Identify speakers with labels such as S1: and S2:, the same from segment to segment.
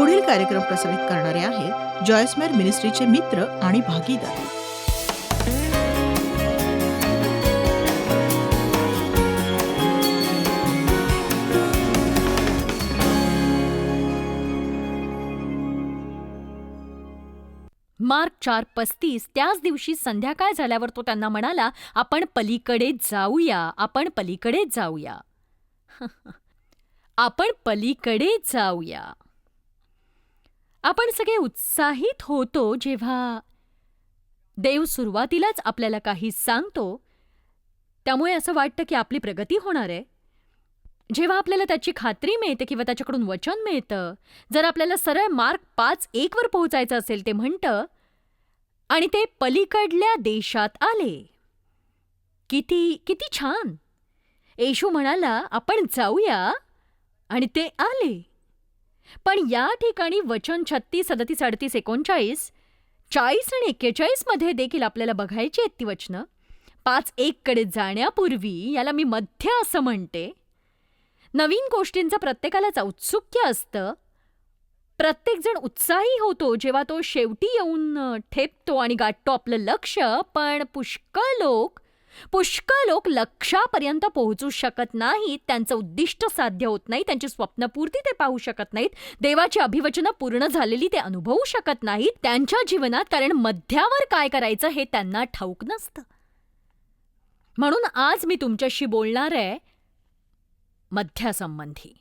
S1: पुढील कार्यक्रम प्रसारित करणारे आहेत जॉयस्मेर मिनिस्ट्रीचे मित्र आणि भागीदार.
S2: मार्क चार पस्तीस त्याच दिवशी संध्याकाळ झाल्यावर तो त्यांना म्हणाला आपण पलीकडे जाऊया आपण पलीकडे जाऊया. आपण पलीकडे जाऊया. आपण सगळे उत्साहित होतो जेव्हा देव सुरुवातीलाच आपल्याला काही सांगतो त्यामुळे असं वाटतं की आपली प्रगती होणार आहे. जेव्हा आपल्याला त्याची खात्री मिळते किंवा त्याच्याकडून वचन मिळतं जर आपल्याला सरळ मार्क पाच एकवर पोहोचायचं असेल ते म्हणतं आणि ते पलीकडल्या देशात आले. किती किती छान! येशू म्हणाला आपण जाऊया. आणि ते आले. पण या ठिकाणी वचन छत्तीस सदतीस अडतीस एकोणचाळीस चाळीस आणि एक्केचाळीसमध्ये देखील आपल्याला बघायची आहेत ती वचनं. पाच एककडे जाण्यापूर्वी याला मी मध्य असं म्हणते. नवीन गोष्टींचं प्रत्येकालाच औत्सुक्य असतं. प्रत्येकजण उत्साही होतो जेव्हा तो शेवटी येऊन ठेपतो आणि गाठतो आपलं लक्ष पण पुष्कळ लोक पुष्कळ लोक लक्षापर्यंत पोहोचू शकत नाहीत. त्यांचं उद्दिष्ट साध्य होत नाही. त्यांची स्वप्नपूर्ती ते पाहू शकत नाहीत. देवाची अभिवचनं पूर्ण झालेली ते अनुभवू शकत नाहीत. त्यांच्या जीवनात कारण मध्यावर काय करायचं हे त्यांना ठाऊक नसतं. म्हणून आज मी तुमच्याशी बोलणार आहे मध्यासंबंधी.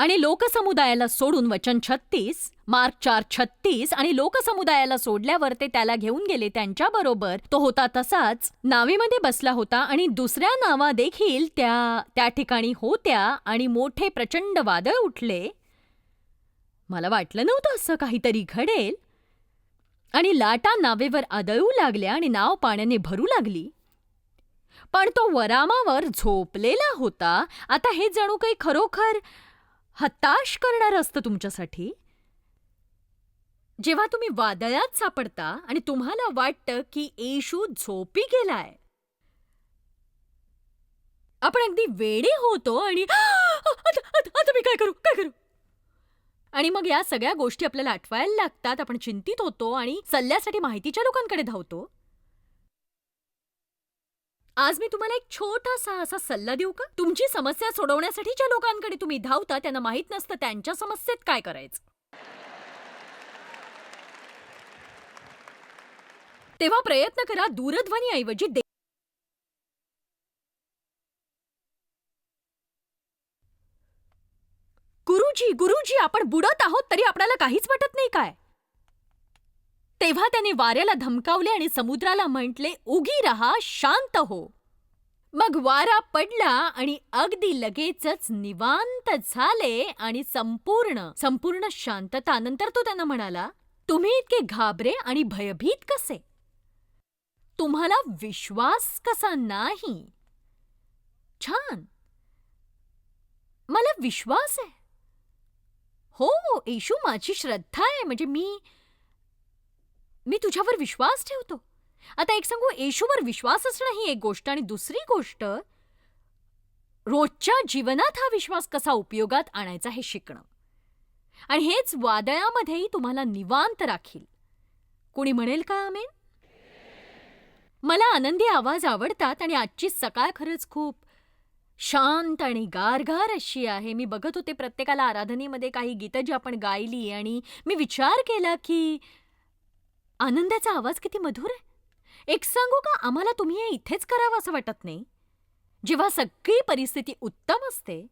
S2: आणि लोकसमुदायाला सोडून वचन छत्तीस मार्क चार छत्तीस आणि लोकसमुदायाला सोडल्यावर ते त्याला घेऊन गेले त्यांच्याबरोबर. तो होता तसाच नावेमध्ये बसला होता आणि दुसऱ्या नावा देखील त्या त्या ठिकाणी होत्या आणि मोठे प्रचंड वादळ उठले. मला वाटलं नव्हतं असं काहीतरी घडेल. आणि लाटा नावेवर आदळू लागल्या आणि नाव पाण्याने भरू लागली. पण तो वरामावर झोपलेला होता. आता हे जणू काही खरोखर हताश करणारं असतं तुमच्यासाठी? जेव्हा तुम्ही वादळात सापडता आणि तुम्हाला वाटतं की येशू झोपी गेलाय. आपण अगदी वेडे होतो आणि आता आता- आता मी काय करू? काय करू? आणि मग या सगळ्या गोष्टी आपल्याला आठवायला लागतात आपण चिंतित होतो आणि सल्ल्यासाठी माहितीच्या लोकांकडे धावतो. आज मी तुम्हाला एक छोटासा असा सल्ला देऊ का? तुमची समस्या सोडवण्यासाठी ज्या लोकांकडे तुम्ही धावता त्यांना माहीत नसतं त्यांच्या समस्येत काय करायचं. तेव्हा प्रयत्न करा दूरध्वनीऐवजी दे- गुरुजी गुरुजी आपण बुडत आहोत तरी आपल्याला काहीच वाटत नाही काय? तेव्हा त्याने वाऱ्याला धमकावले आणि समुद्राला म्हटले उगी रहा शांत हो. मग वारा पडला आणि अगदी लगेचच निवांत झाले आणि संपूर्ण संपूर्ण शांतता नंतर तो त्यांना म्हणाला तुम्ही इतके घाबरे आणि भयभीत कसे? तुम्हाला विश्वास कसा नाही? छान. मला विश्वास आहे. हो येशू माझी श्रद्धा आहे. म्हणजे मी मी तुझ्यावर विश्वास ठेवतो. आता एक सांगू येशूवर विश्वास असणं ही एक गोष्ट आणि दुसरी गोष्ट रोजच्या जीवनात हा विश्वास कसा उपयोगात आणायचा हे शिकणं. आणि हेच वादळामध्येही तुम्हाला निवांत राखील. कुणी म्हणेल का आमेन? मला आनंदी आवाज आवडतात आणि आजची सकाळ खरंच खूप शांत आणि गारगार अशी आहे. मी बघत होते प्रत्येकाला आराधनेमध्ये काही गीतं जी आपण गायली आणि मी विचार केला की आनंदाचा आवाज किती मधुर आहे. एक सांगू का आम्हाला तुम्ही हे इथेच करावं असं वाटत नाही. जेव्हा सगळी परिस्थिती उत्तम असते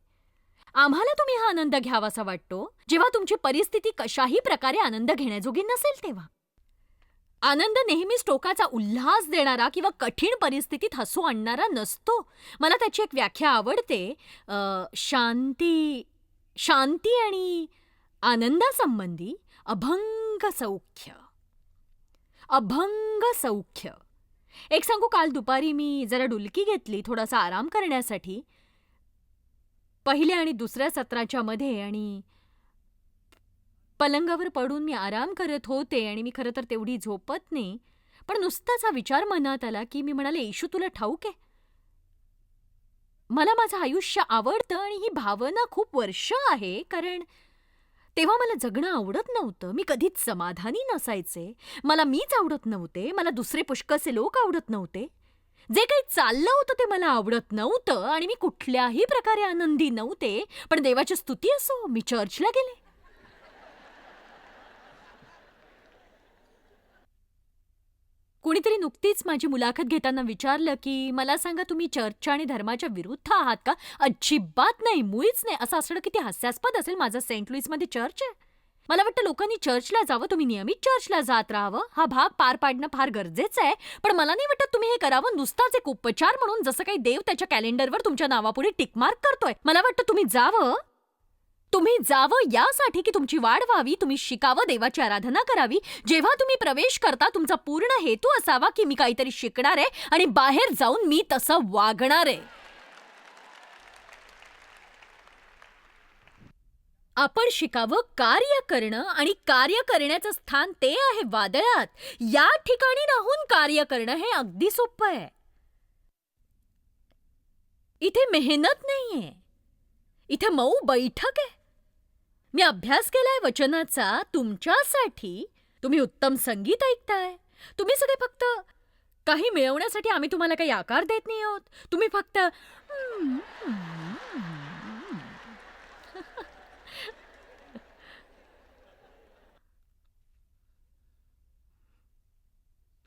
S2: आम्हाला तुम्ही हा आनंद घ्यावासा वाटतो जेव्हा तुमची परिस्थिती कशाही प्रकारे आनंद घेण्याजोगी नसेल तेव्हा. आनंद नेहमीच टोकाचा उल्हास देणारा किंवा कठीण परिस्थितीत हसू आणणारा नसतो. मला त्याची एक व्याख्या आवडते. अ, शांती शांती आणि आनंदासंबंधी अभंग सौख्य. अभंग सौख्य. एक सांगू काल दुपारी मी जरा डुलकी घेतली थोडासा आराम करण्यासाठी. पहिल्या आणि दुसऱ्या सत्राच्या मध्ये आणि पलंगावर पडून मी आराम करत होते आणि मी खरं तर तेवढी झोपत नाही. पण नुसताच हा विचार मनात आला की मी म्हणाले येशू तुला ठाऊक आहे. मला माझं आयुष्य आवडतं आणि ही भावना खूप वर्ष आहे कारण तेव्हा मला जगणं आवडत नव्हतं. मी कधीच समाधानी नसायचे. मला मीच आवडत नव्हते. मला दुसरे पुष्कळसे लोक आवडत नव्हते. जे काही चाललं होतं ते मला आवडत नव्हतं आणि मी कुठल्याही प्रकारे आनंदी नव्हते. पण देवाची स्तुती असो मी चर्चला गेले. कुणीतरी नुकतीच माझी मुलाखत घेताना विचारलं की मला सांगा तुम्ही चर्चच्या आणि धर्माच्या विरुद्ध आहात का? अजिबात नाही मुळीच नाही. असं असणं किती हास्यास्पद असेल माझं सेंट लुईसमध्ये चर्च आहे. मला वाटतं लोकांनी चर्चला जावं तुम्ही नियमित चर्चला जात राहावं. हा भाग पार पाडणं फार गरजेचं आहे. पण मला नाही वाटत तुम्ही हे करावं. नुसताच एक उपचार म्हणून जसं काही देव त्याच्या कॅलेंडरवर तुमच्या नावापुढे टिकमार्क करतोय. मला वाटतं तुम्ही जावं. तुम्ही जावं यासाठी की तुमची वाढ व्हावी तुम्ही शिकावं देवाची आराधना करावी. जेव्हा तुम्ही प्रवेश करता तुमचा पूर्ण हेतू असावा की मी काहीतरी शिकणार आहे आणि बाहेर जाऊन मी तसं वागणार आहे. आपण शिकावं कार्य करणं आणि कार्य करण्याचं स्थान ते आहे वादळात. या ठिकाणी राहून कार्य करणं हे अगदी सोपं आहे. इथे मेहनत नाहीये. इथे मऊ बैठक आहे. मी अभ्यास केलाय वचनाचा तुमच्यासाठी. तुम्ही उत्तम संगीत ऐकताय. तुम्ही सगळे फक्त काही मिळवण्यासाठी आम्ही तुम्हाला काही आकार देत नाही आहोत. तुम्ही फक्त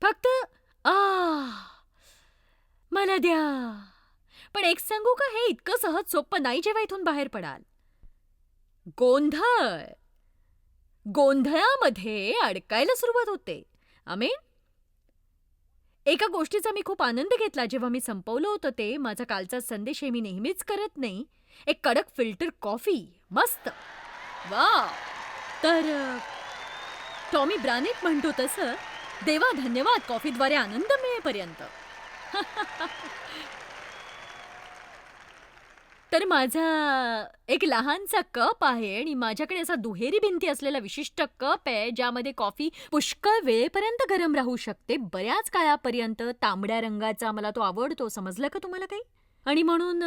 S2: फक्त आ मला द्या. पण एक सांगू का हे इतकं सहज सोपं नाही जेव्हा इथून बाहेर पडाल. गोंधळ. गोंधळामध्ये अडकायला सुरुवात होते. आमेन? एका गोष्टीचा मी खूप आनंद घेतला जेव्हा मी संपवलं होतं ते. माझा कालचा संदेश हे मी नेहमीच करत नाही. एक कडक फिल्टर कॉफी. मस्त. वा तर टॉमी ब्रानेट म्हणतो तसं देवा धन्यवाद कॉफीद्वारे आनंद मिळेपर्यंत. तर माझा एक लहानसा कप आहे आणि माझ्याकडे असा दुहेरी भिंती असलेला विशिष्ट कप आहे ज्यामध्ये कॉफी पुष्कळ वेळेपर्यंत गरम राहू शकते. बऱ्याच काळापर्यंत तांबड्या रंगाचा मला तो आवडतो. समजलं का तुम्हाला काही? आणि म्हणून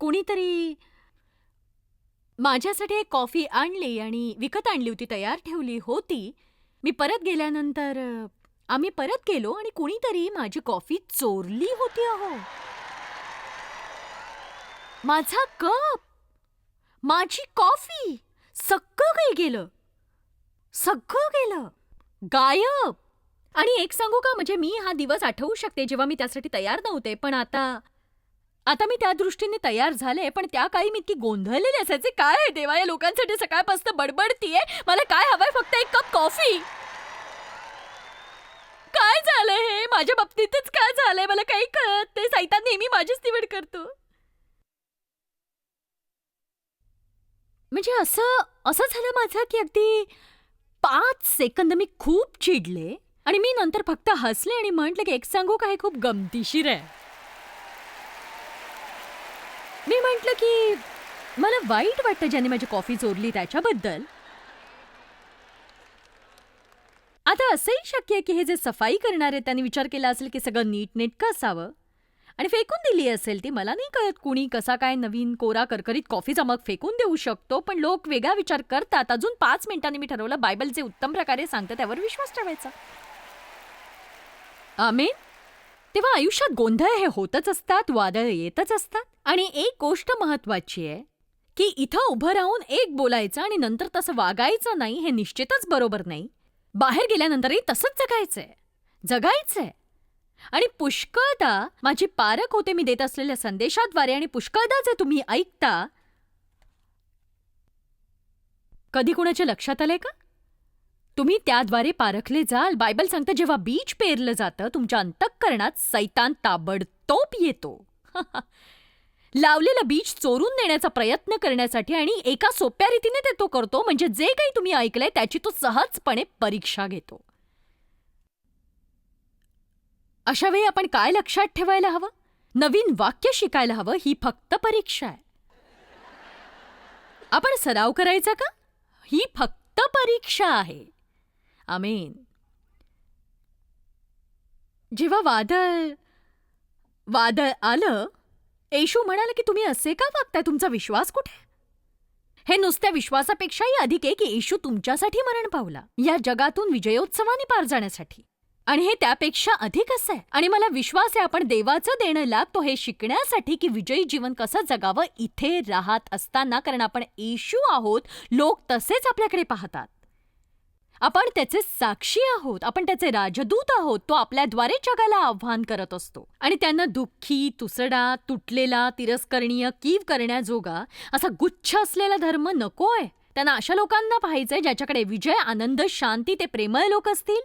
S2: कोणीतरी माझ्यासाठी एक कॉफी आणली आणि विकत आणली होती तयार ठेवली होती. मी परत गेल्यानंतर आम्ही परत गेलो आणि कुणीतरी माझी कॉफी चोरली होती अहो. माझा कप. माझी कॉफी. सगळं काही गेलं. सगळं गेलं. गायब. आणि एक सांगू का म्हणजे मी हा दिवस आठवू शकते जेव्हा मी त्यासाठी तयार नव्हते पण आता आता मी त्या दृष्टीने तयार झाले पण त्या काळी मी इतकी गोंधळलेली असायचे. काय आहे देवा या लोकांसाठी सकाळपासून बडबडतीये. मला काय हवंय फक्त एक कप कॉफी. काय झालंय हे? माझ्या बाबतीतच काय झालंय? मला काही कळत ते सैतान नेहमी माझीच निवड करतो. म्हणजे असं असं झालं माझं की अगदी पाच सेकंद मी खूप चिडले आणि मी नंतर फक्त हसले आणि म्हटलं की एक सांगू का हे खूप गमतीशीर आहे. मी म्हटलं की मला वाईट वाटतं ज्याने माझी कॉफी चोरली त्याच्याबद्दल. आता असंही शक्य आहे की हे जे सफाई करणारे त्यांनी विचार केला असेल की सगळं नीटनेटकं असावं. आणि फेकून दिली असेल ती. मला नाही कळत कुणी कसा काय नवीन कोरा करकरीत कॉफीचा मग फेकून देऊ शकतो पण लोक वेगळा विचार करतात. अजून पाच मिनिटांनी मी ठरवलं बायबल जे उत्तम प्रकारे सांगतं त्यावर विश्वास ठेवायचा. आमेन. तेव्हा आयुष्यात गोंधळ हे होतच असतात वादळ येतच असतात. आणि एक गोष्ट महत्वाची आहे की इथं उभं राहून एक बोलायचं आणि नंतर तसं वागायचं नाही हे निश्चितच बरोबर नाही. बाहेर गेल्यानंतरही तसंच जगायचंय. जगायचंय. आणि पुष्कळदा माझी पारख होते मी देत असलेल्या संदेशाद्वारे आणि पुष्कळदा जे तुम्ही ऐकता कधी कुणाच्या लक्षात आलंय का? तुम्ही त्याद्वारे पारखले जाल. बायबल सांगतं जेव्हा बीज पेरलं जातं तुमच्या अंतःकरणात सैतान ताबडतोब येतो. लावलेलं बीज चोरून नेण्याचा प्रयत्न करण्यासाठी आणि एका सोप्या रीतीने ते तो करतो. म्हणजे जे काही तुम्ही ऐकलंय त्याची तो सहजपणे परीक्षा घेतो. अशा वेळी आपण काय लक्षात ठेवायला हवं? नवीन वाक्य शिकायला हवं ही फक्त परीक्षा आहे. आपण सराव करायचा का? ही फक्त परीक्षा आहे. आमेन. जेव्हा वादळ वादळ आलं येशू म्हणाला की तुम्ही असे का वागताय? तुमचा विश्वास कुठे? हे नुसत्या विश्वासापेक्षाही अधिक आहे की येशू तुमच्यासाठी मरण पावला या जगातून विजयोत्सवाने पार जाण्यासाठी. आणि हे त्यापेक्षा अधिक असं आहे. आणि मला विश्वास आहे आपण देवाचं देणं लागतो हे शिकण्यासाठी की विजयी जीवन कसं जगावं इथे राहत असताना कारण आपण येशू आहोत लोक तसेच आपल्याकडे पाहतात. आपण त्याचे साक्षी आहोत आपण त्याचे राजदूत आहोत तो आपल्याद्वारे जगाला आव्हान करत असतो. आणि त्यांना दुःखी तुसडा तुटलेला तिरस्करणीय कीव करण्याजोगा असा गुच्छ असलेला धर्म नकोय त्यांना अशा लोकांना पाहायचंय ज्याच्याकडे विजय आनंद शांती ते प्रेमळ लोक असतील.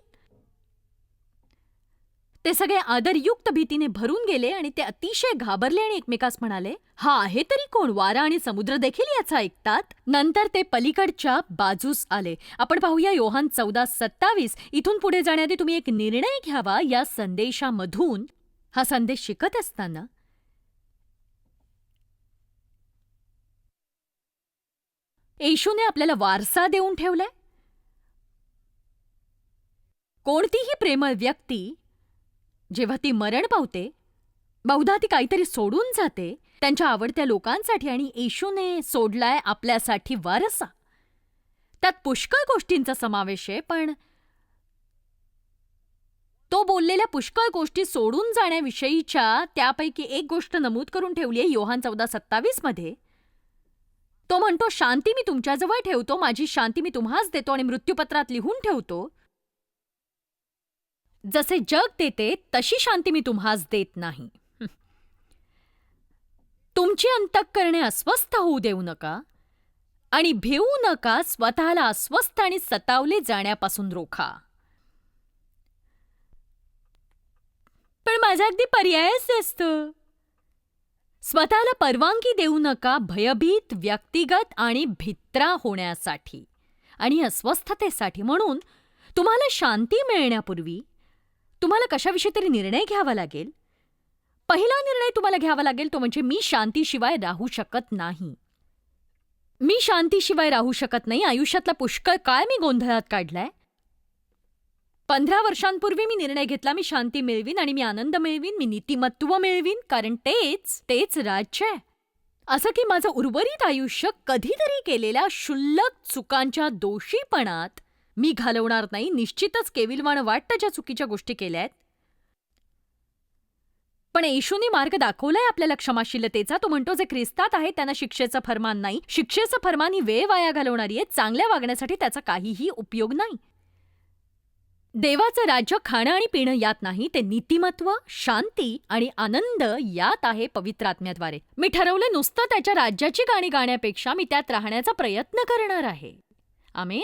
S2: ते सगळे आदरयुक्त भीतीने भरून गेले आणि ते अतिशय घाबरले आणि एकमेकास म्हणाले हा आहे तरी कोण? वारा आणि समुद्र देखील याचा ऐकतात? नंतर ते पलीकडच्या बाजूस आले. आपण पाहूया योहान चौदा सत्तावीस. इथून पुढे जाण्याआधी तुम्ही एक निर्णय घ्यावा या संदेशामधून. हा संदेश शिकत असताना येशूने आपल्याला वारसा देऊन ठेवलाय? कोणतीही प्रेमळ व्यक्ती जेव्हा ती मरण पावते बहुधा ती काहीतरी सोडून जाते त्यांच्या आवडत्या लोकांसाठी आणि येशूने सोडलाय आपल्यासाठी वारसा. त्यात पुष्कळ गोष्टींचा समावेश आहे पण तो बोललेल्या पुष्कळ गोष्टी सोडून जाण्याविषयीच्या त्यापैकी एक गोष्ट नमूद करून ठेवली आहे योहान चौदा सत्तावीसमध्ये. तो म्हणतो शांती मी तुमच्याजवळ ठेवतो माझी शांती मी तुम्हाच देतो आणि मृत्यूपत्रात लिहून ठेवतो. जसे जग देते तशी शांती मी तुम्हास देत नाही. तुमची अंतःकरणे अस्वस्थ होऊ देऊ नका आणि भिवू नका स्वतःला अस्वस्थ आणि सतावले जाण्यापासून रोखा. पण माझा अगदी पर्यायच असतो स्वतःला परवानगी देऊ नका भयभीत व्यक्तिगत आणि भित्रा होण्यासाठी आणि अस्वस्थतेसाठी म्हणून तुम्हाला शांती मिळण्यापूर्वी तुम्हाला कशाविषयी तरी निर्णय घ्यावा लागेल? पहिला निर्णय तुम्हाला घ्यावा लागेल तो म्हणजे मी शांतीशिवाय राहू शकत नाही. मी शांतीशिवाय राहू शकत नाही. आयुष्यातला पुष्कळ काळ मी गोंधळात काढलाय. पंधरा वर्षांपूर्वी मी निर्णय घेतला मी शांती मिळवीन आणि मी आनंद मिळवीन मी नीतिमत्व मिळवीन कारण तेच तेच राज्य आहे. असं की माझं उर्वरित आयुष्य कधीतरी केलेल्या क्षुल्लक चुकांच्या दोषीपणात मी घालवणार नाही निश्चितच केविलवाणं वाटतं ज्या चुकीच्या गोष्टी केल्या आहेत. पण येशूने मार्ग दाखवलाय आपल्याला क्षमाशीलतेचा. तो म्हणतो जे ख्रिस्तात आहे त्यांना शिक्षेचं फरमान नाही. शिक्षेचं फरमान ही वेळ वाया घालवणारी आहे चांगल्या वागण्यासाठी त्याचा काहीही उपयोग नाही. देवाचं राज्य खाणं आणि पिणं यात नाही ते नीतिमत्व शांती आणि आनंद यात आहे पवित्र आत्म्याद्वारे. मी ठरवलं नुसतं त्याच्या राज्याची गाणी गाण्यापेक्षा मी त्यात राहण्याचा प्रयत्न करणार आहे. आमेन.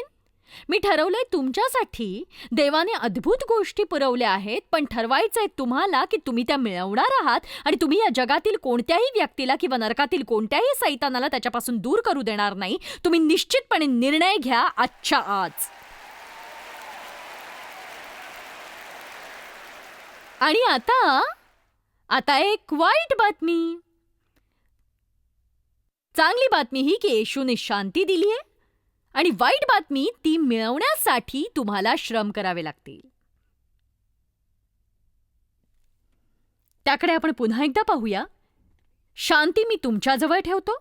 S2: मी ठरवलंय तुमच्यासाठी. देवाने अद्भुत गोष्टी पुरवल्या आहेत पण ठरवायचंय तुम्हाला की तुम्ही त्या मिळवणार आहात आणि तुम्ही या जगातील कोणत्याही व्यक्तीला किंवा नरकातील कोणत्याही सैतानाला त्याच्यापासून दूर करू देणार नाही. तुम्ही निश्चितपणे निर्णय घ्या आजच्या आज. आणि आता आता एक वाईट बातमी. चांगली बातमी ही की येशूने शांती दिली आहे आणि वाईट बातमी ती मिळवण्यासाठी तुम्हाला श्रम करावे लागतील. त्याकडे आपण पुन्हा एकदा पाहूया. शांती मी तुमच्याजवळ ठेवतो.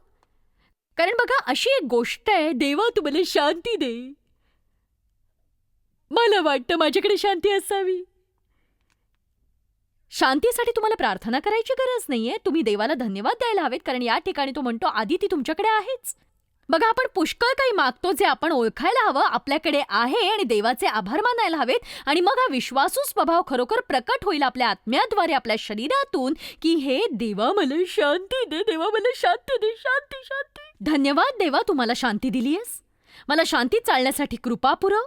S2: कारण बघा अशी एक गोष्ट आहे देवा तुम्हाला शांती दे. मला वाटतं माझ्याकडे शांती असावी. शांतीसाठी तुम्हाला प्रार्थना करायची गरज नाहीये. तुम्ही देवाला धन्यवाद द्यायला हवेत कारण या ठिकाणी तो म्हणतो आधी ती तुमच्याकडे आहेच. बघा आपण पुष्कळ काही मागतो जे आपण ओळखायला हवं आपल्याकडे आहे आणि देवाचे आभार मानायला हवेत. आणि मग हा विश्वासू स्वभाव खरोखर प्रकट होईल आपल्या आत्म्याद्वारे आपल्या शरीरातून की हे देवा मला शांती दे देवा मला शांती दे शांती शांती. धन्यवाद देवा तुम्हाला शांती शांती आहेस मला शांती चालण्यासाठी कृपा पुरव.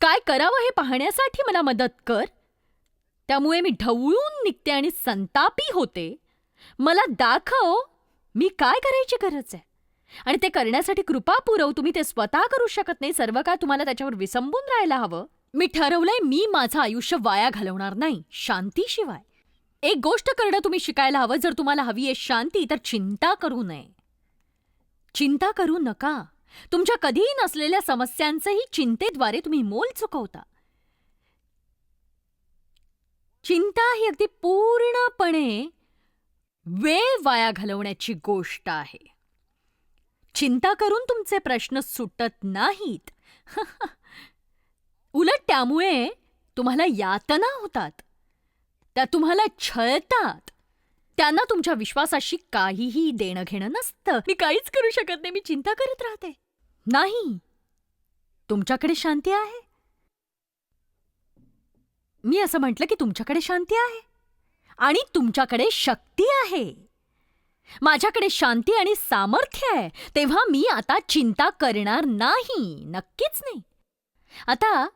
S2: काय करावं हे पाहण्यासाठी मला मदत कर. त्यामुळे मी ढवळून निघते आणि संतापी होते. मला दाखव मी काय करायची गरज आहे? आणि ते करण्यासाठी कृपा पुरव. तुम्ही ते स्वतः करू शकत नाही. सर्व काय तुम्हाला त्याच्यावर विसंबून राहायला हवं. मी ठरवलंय मी माझं आयुष्य वाया घालवणार नाही. शांतीशिवाय एक गोष्ट करणं तुम्ही शिकायला हवं. जर तुम्हाला हवी आहे शांती तर चिंता करू नये. चिंता करू नका. तुमच्या कधीही नसलेल्या समस्यांचंही चिंतेद्वारे तुम्ही मोल चुकवता. चिंता ही अगदी पूर्णपणे वेळ वाया घालवण्याची गोष्ट आहे. चिंता करून तुमचे प्रश्न सुटत नाहीत. उलट त्यामुळे तुम्हाला यातना होतात. त्या तुम्हाला छळतात. त्यांना तुमच्या विश्वासाशी काहीही देणं घेणं नसतं. मी काहीच करू शकत नाही. मी चिंता करत राहते. नाही. तुमच्याकडे शांती आहे? मी असं म्हटलं की तुमच्याकडे शांती आहे. आणि तुमच्याकडे शक्ती आहे. माझ्याकडे शांती आणि सामर्थ्य आहे तेव्हा मी आता चिंता करणार नाही. नक्कीच नाही. आता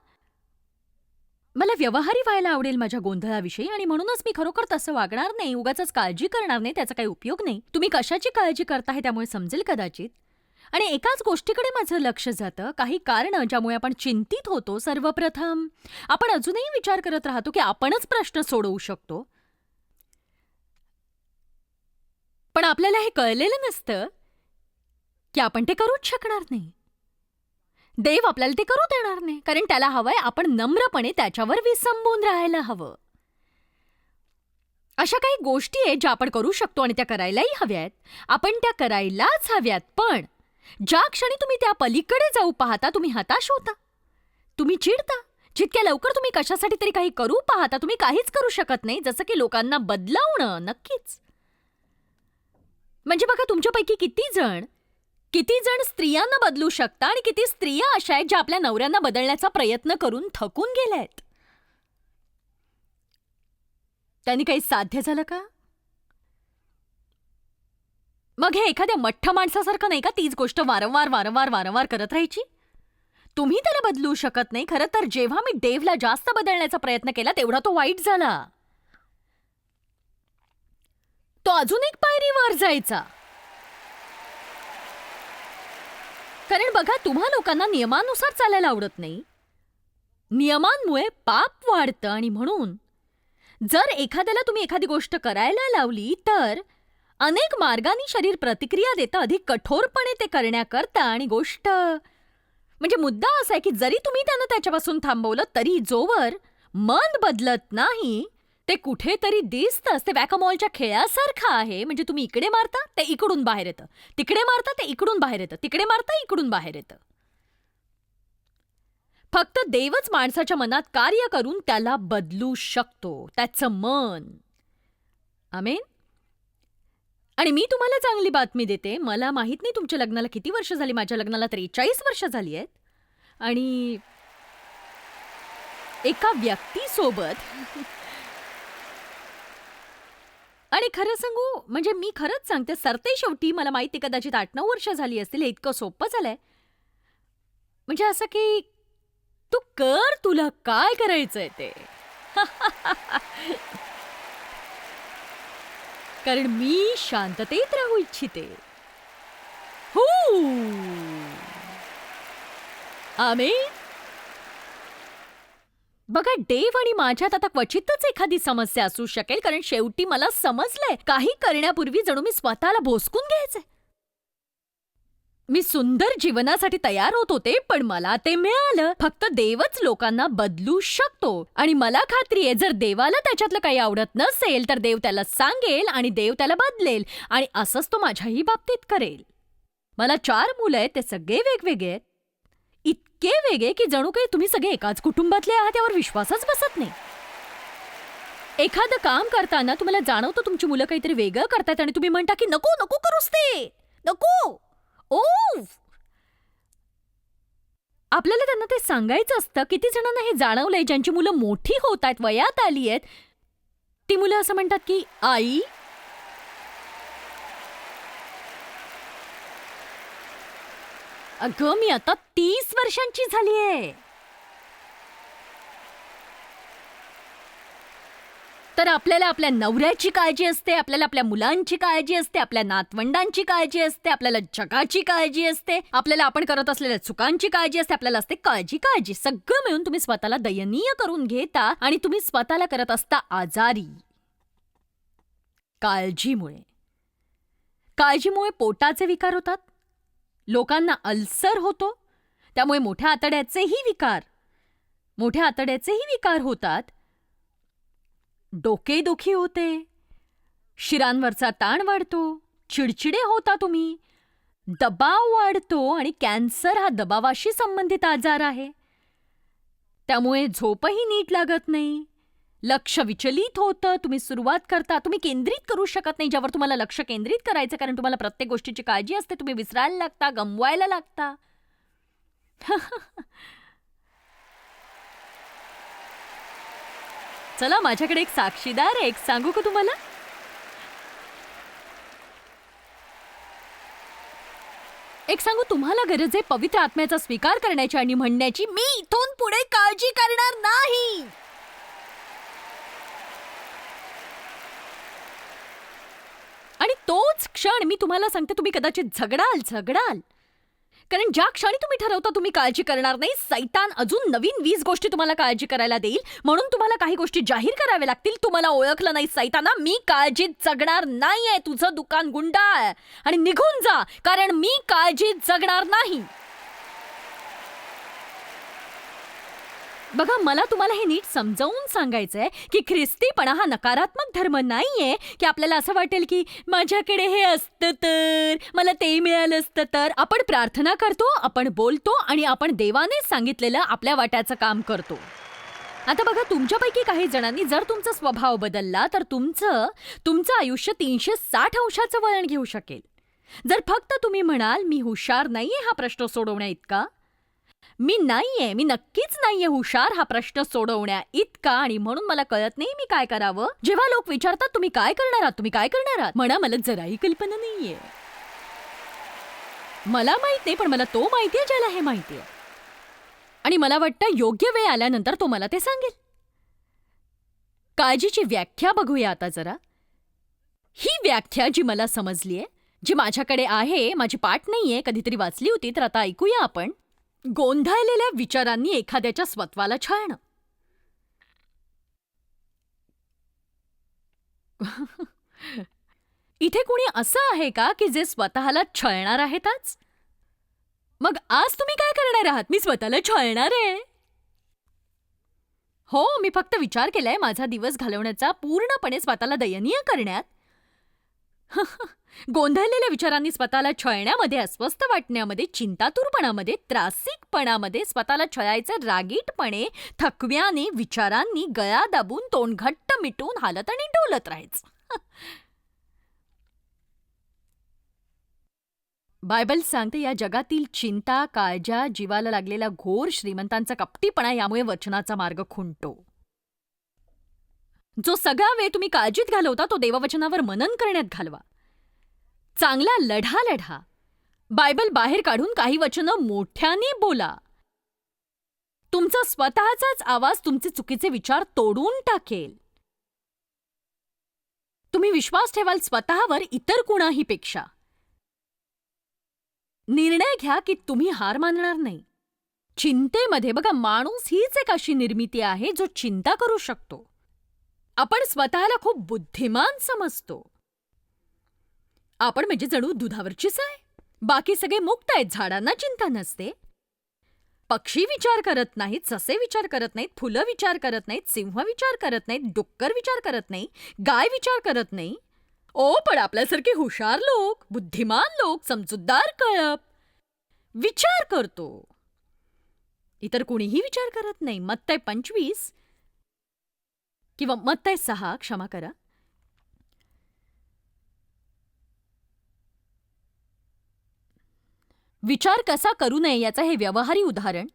S2: मला व्यवहारी व्हायला आवडेल माझ्या गोंधळाविषयी आणि म्हणूनच मी खरोखर तसं वागणार नाही उगाच काळजी करणार नाही त्याचा काही उपयोग नाही. तुम्ही कशाची काळजी करताय त्यामुळे समजेल कदाचित. आणि एकाच गोष्टीकडे माझं लक्ष जातं काही कारणं ज्यामुळे आपण चिंतित होतो सर्वप्रथम. आपण अजूनही विचार करत राहतो की आपणच प्रश्न सोडवू शकतो. पण आपल्याला हे कळलेलं नसतं की आपण ते करूच शकणार नाही. देव आपल्याला ते करू देणार नाही कारण त्याला हवंय आपण नम्रपणे त्याच्यावर विसंबून राहायला हवं. अशा काही गोष्टी आहेत ज्या आपण करू शकतो आणि त्या करायलाही हव्यात आपण त्या करायलाच हव्यात पण ज्या क्षणी तुम्ही त्या पलीकडे जाऊ पाहता तुम्ही हताश होता. तुम्ही चिडता. जितक्या लवकर तुम्ही कशासाठी तरी काही करू पाहता तुम्ही काहीच करू शकत नाही जसं की लोकांना बदलावणं नक्कीच. म्हणजे बघा तुमच्यापैकी किती जण किती जण स्त्रियांना बदलू शकता आणि किती स्त्रिया अशा आहेत ज्या आपल्या नवऱ्यांना बदलण्याचा प्रयत्न करून थकून गेल्या आहेत त्यांनी काही साध्य झालं का? मग हे एखाद्या मठ्ठ माणसासारखं नाही का तीच गोष्ट वारंवार वारंवार वारंवार करत राहायची? तुम्ही त्याला बदलू शकत नाही खरं तर जेव्हा मी देवला जास्त बदलण्याचा प्रयत्न केला तेवढा तो वाईट झाला. तो अजून एक पायरी वर जायचा. कारण बघा तुम्हा लोकांना नियमानुसार चालायला आवडत नाही. नियमांमुळे पाप वाढतं आणि म्हणून जर एखाद्याला तुम्ही एखादी गोष्ट करायला लावली तर अनेक मार्गांनी शरीर प्रतिक्रिया देतं अधिक कठोरपणे ते करण्याकरता. आणि गोष्ट म्हणजे मुद्दा असा आहे की जरी तुम्ही त्यांना त्याच्यापासून थांबवलं तरी जोवर मन बदलत नाही ते कुठेतरी दिसतंच. ते वॅकामॉलच्या खेळासारखं आहे. म्हणजे तुम्ही इकडे मारता ते इकडून बाहेर येतं. तिकडे मारता ते इकडून बाहेर येतं. तिकडे मारता इकडून बाहेर येतं. फक्त देवच माणसाच्या मनात कार्य करून त्याला बदलू शकतो. त्याचं मन. आमेन? आणि मी तुम्हाला चांगली बातमी देते. मला माहीत नाही तुमच्या लग्नाला किती वर्ष झाली. माझ्या लग्नाला त्रेचाळीस वर्ष झाली आहेत. आणि एका व्यक्तीसोबत आणि खरं सांगू म्हणजे मी खरंच सांगते सरते शेवटी मला माहिती कदाचित आठ नऊ वर्ष झाली असतील हे इतकं सोपं झालंय. म्हणजे असं की तू कर तुला काय करायचंय ते? कारण मी शांततेत राहू इच्छिते. हो! आम्ही बघा डेव आणि माझ्यात आता क्वचितच एखादी समस्या असू शकेल कारण शेवटी मला समजलंय काही करण्यापूर्वी जणू मी स्वतःला भोसकून घ्यायचंय. मी सुंदर जीवनासाठी तयार होत होते पण मला ते मिळालं. फक्त देवच लोकांना बदलू शकतो. आणि मला खात्री आहे जर देवाला त्याच्यातलं काही आवडत नसेल तर देव त्याला सांगेल आणि देव त्याला बदलेल. आणि असंच तो माझ्याही बाबतीत करेल. मला चार मुलं आहेत ते सगळे वेगवेगळे आहेत. इतके वेगळे की जणू काही तुम्ही सगळे एकाच कुटुंबातले आहात यावर विश्वासच बसत नाही. एखादं काम करताना तुम्हाला जाणवतं तुमची मुलं काहीतरी वेगळं करतात आणि तुम्ही म्हणता की नको नको करूस ते! नको! ओ आपल्याला त्यांना ते सांगायचं असतं किती जणांना हे जाणवलंय ज्यांची मुलं मोठी होत आहेत वयात आली आहेत. ती मुलं असं म्हणतात की आई अगं मी आता तीस वर्षांची झालीये. तर आपल्याला आपल्या नवऱ्याची काळजी असते आपल्याला आपल्या मुलांची काळजी असते आपल्या नातवंडांची काळजी असते आपल्याला जगाची काळजी असते आपल्याला आपण करत असलेल्या चुकांची काळजी असते आपल्याला असते काळजी काळजी. सगळं मिळून तुम्ही स्वतःला दयनीय करून घेता आणि तुम्ही स्वतःला करत असता आजारी. काळजीमुळे. काळजीमुळे पोटाचे विकार होतात. लोकांना अल्सर होतो त्यामुळे मोठ्या आतड्याचेही विकार मोठ्या आतड्याचेही विकार होतात. डोकेदुखी होते शिरांवरचा ताण वाढतो चिडचिडे होता तुम्ही दबाव वाढतो आणि कॅन्सर हा दबावाशी संबंधित आजार आहे. त्यामुळे झोपही नीट लागत नाही. लक्ष विचलित होतं तुम्ही सुरुवात करता. तुम्ही केंद्रित करू शकत नाही ज्यावर तुम्हाला लक्ष केंद्रित करायचं कारण तुम्हाला प्रत्येक गोष्टीची काळजी असते. तुम्ही विसरायला लागता गमवायला लागता. चला माझ्याकडे एक साक्षीदार आहे. एक सांगू का तुम्हाला? एक सांगू तुम्हाला गरज आहे पवित्र आत्म्याचा स्वीकार करण्याची आणि म्हणण्याची. मी इथून पुढे काळजी करणार नाही. आणि तोच क्षण मी तुम्हाला सांगते तुम्ही कदाचित झगडाल झगडाल. कारण ज्या क्षणी तुम्ही ठरवता तुम्ही काळजी करणार नाही. सैतान अजून नवीन वीस गोष्टी तुम्हाला काळजी करायला देईल. म्हणून तुम्हाला काही गोष्टी जाहीर कराव्या लागतील. तुम्हाला ओळखलं नाही सैताना. मी काळजीत जगणार नाहीये. तुझं दुकान गुंडाळ. आणि निघून जा. कारण मी काळजीत जगणार नाही. बघा मला तुम्हाला हे नीट समजावून सांगायचंय की ख्रिस्तीपणा हा नकारात्मक धर्म नाहीये की आपल्याला असं वाटेल की माझ्याकडे हे असतं तर मला ते मिळालं असतं तर. आपण प्रार्थना करतो आपण बोलतो आणि आपण देवानेच सांगितलेलं आपल्या वाट्याचं काम करतो. आता बघा तुमच्यापैकी काही जणांनी जर तुमचा स्वभाव बदलला तर तुमचं तुमचं आयुष्य तीनशे साठ अंशाचं वळण घेऊ शकेल. जर फक्त तुम्ही म्हणाल मी हुशार नाहीये हा प्रश्न सोडवण्या इतका मी नाहीये मी नक्कीच नाहीये हुशार हा प्रश्न सोडवण्या इतका आणि म्हणून मला कळत नाही मी काय करावं. जेव्हा लोक विचारतात तुम्ही काय करणार आहात? तुम्ही काय करणार आहात? म्हणा मला जराही कल्पना नाहीये. मला माहीत नाही पण मला तो माहितीये ज्याला हे माहितीये. आणि मला वाटतं योग्य वेळ आल्यानंतर तो मला ते सांगेल. काळजीची व्याख्या बघूया आता जरा. ही व्याख्या जी मला समजलीये जी माझ्याकडे आहे माझी पाठ नाहीये कधीतरी वाचली होती तर आता ऐकूया आपण. गोंधळलेल्या विचारांनी एखाद्याच्या स्वत्वाला छळणं. इथे कुणी असं आहे का की जे स्वतःला छळणार आहेत आज मग आज तुम्ही काय करणार आहात? मी स्वतःला छळणार आहे. हो मी फक्त विचार केलाय माझा दिवस घालवण्याचा पूर्णपणे स्वतःला दयनीय करण्यात. गोंधळलेल्या विचारांनी स्वतःला छळण्यामध्ये अस्वस्थ वाटण्यामध्ये चिंतातूरपणामध्ये त्रासिकपणामध्ये स्वतःला छळायचं रागीटपणे थकव्याने विचारांनी गळा दाबून तोंड घट्ट मिटून हालत आणि डोलत राहायचं. बायबल सांगते या जगातील चिंता काळजा जीवाला लागलेला घोर श्रीमंतांचा कपटीपणा यामुळे वचनाचा मार्ग खुंटतो जो सगळा वेळ तुम्ही काळजीत घालवता तो देववचनावर मनन करण्यात घालवा. चांगला लढा लढा बायबल बाहेर काढून काही वचनं मोठ्याने बोला. तुमचा स्वतःचाच आवाज तुमचे चुकीचे विचार तोडून टाकेल. तुम्ही विश्वास ठेवाल स्वतःवर इतर कुणाही पेक्षा. निर्णय घ्या की तुम्ही हार मानणार नाही. चिंतेमध्ये बघा माणूस हीच एक अशी निर्मिती आहे जो चिंता करू शकतो. आपण स्वतःला खूप बुद्धिमान समजतो. आपण म्हणजे जणू दुधावरचीच आहे. बाकी सगळे मुक्त आहेत झाडांना चिंता नसते. पक्षी विचार करत नाहीत ससे विचार करत नाहीत फुलं विचार करत नाहीत सिंह विचार करत नाहीत डुक्कर विचार करत नाही गाय विचार करत नाही. ओ पण आपल्यासारखे हुशार लोक बुद्धिमान लोक समजूतदार कळप. विचार करतो. इतर कुणीही विचार करत नाही. मत्तय पंचवीस किंवा मत्तय सहा क्षमा करा. विचार कसा करू नये याचं हे व्यवहारी उदाहरण.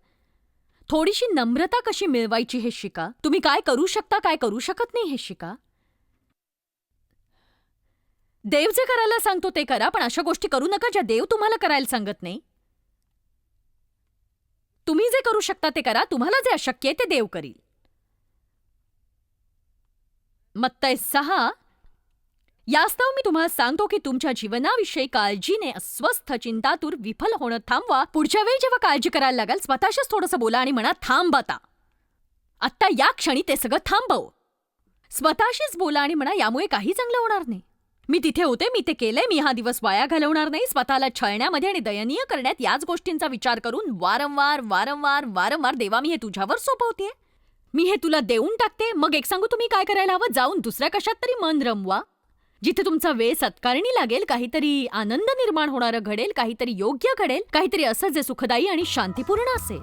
S2: थोडीशी नम्रता कशी मिळवायची हे शिका. तुम्ही काय करू शकता काय करू शकत नाही हे शिका. देव जे करायला सांगतो ते करा पण अशा गोष्टी करू नका ज्या देव तुम्हाला करायला सांगत नाही. तुम्ही जे करू शकता ते करा तुम्हाला जे अशक्य आहे ते देव करील. मत्तय सहा यास्तव मी तुम्हाला सांगतो की तुमच्या जीवनाविषयी काळजीने अस्वस्थ चिंतातूर विफल होणं थांबवा. पुढच्या वेळी जेव्हा काळजी करायला लागेल स्वतःशीच थोडंसं बोला आणि म्हणा थांब आता. आत्ता या क्षणी ते सगळं थांबव. स्वतःशीच बोला आणि म्हणा यामुळे काही चांगलं होणार नाही. मी तिथे होते मी ते केलंय मी हा दिवस वाया घालवणार नाही. स्वतःला छळण्यामध्ये आणि दयनीय करण्यात याच गोष्टींचा विचार करून वारंवार वारंवार वारंवार देवा मी हे तुझ्यावर सोपवते मी हे तुला देऊन टाकते. मग एक सांगू तुम्ही काय करायला हवं? जाऊन दुसऱ्या कशात तरी मन रमवा. जिथे तुमचा वेळ सत्कारणी लागेल काहीतरी आनंद निर्माण होणारं घडेल काहीतरी योग्य घडेल काहीतरी असं जे सुखदायी आणि शांतीपूर्ण असेल.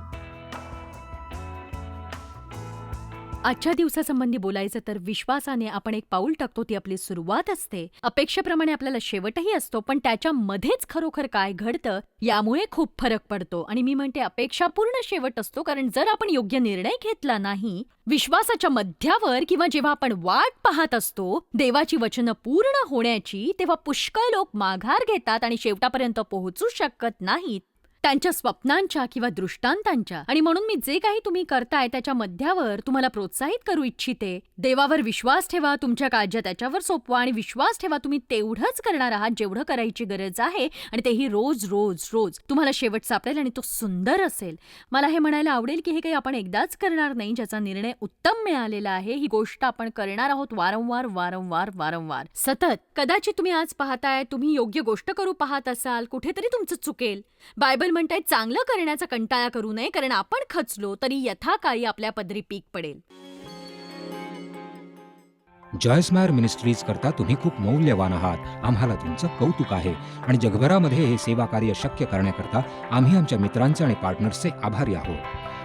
S2: आजच्या दिवसासंबंधी बोलायचं तर विश्वासाने आपण एक पाऊल टाकतो ती आपली सुरुवात असते. अपेक्षेप्रमाणे आपल्याला शेवटही असतो पण त्याच्यामध्येच खरोखर काय घडतं यामुळे खूप फरक पडतो. आणि मी म्हणते अपेक्षापूर्ण शेवट असतो कारण जर आपण योग्य निर्णय घेतला नाही विश्वासाच्या मध्यावर किंवा जेव्हा आपण वाट पाहत असतो देवाची वचनं पूर्ण होण्याची तेव्हा पुष्कळ लोक माघार घेतात आणि शेवटापर्यंत पोहोचू शकत नाहीत. त्यांच्या स्वप्नांच्या किंवा दृष्टांतांच्या. आणि म्हणून मी जे काही तुम्ही करताय त्याच्या मध्यावर तुम्हाला प्रोत्साहित करू इच्छिते देवावर विश्वास ठेवा तुमच्या काळज्या त्याच्यावर सोपवा आणि विश्वास ठेवा तुम्ही तेवढंच करणार आहात जेवढं करायची गरज आहे आणि तेही रोज रोज रोज. तुम्हाला शेवट सापडेल आणि तो सुंदर असेल. मला हे म्हणायला आवडेल की हे काही आपण एकदाच करणार नाही ज्याचा निर्णय उत्तम मिळालेला आहे. ही गोष्ट आपण करणार आहोत वारंवार वारंवार वारंवार. सतत. कदाचित तुम्ही आज पाहताय तुम्ही योग्य गोष्ट करू पाहत असाल कुठेतरी तुमचं चुकेल. बायबल म्हणताय चांगलं करण्याचा कंटाळा करू नये कारण आपण खचलो तरी यथाकाळी आपल्या पदरी पीक पडेल.
S3: जॉयस्मायर मिनिस्ट्रीज करता तुम्ही खूप मौल्यवान आहात. आम्हाला तुमचं कौतुक आहे. आणि जगभरामध्ये हे सेवा कार्य शक्य करण्याकरता आम्ही आमच्या मित्रांचे आणि पार्टनर्सचे आभारी आहोत.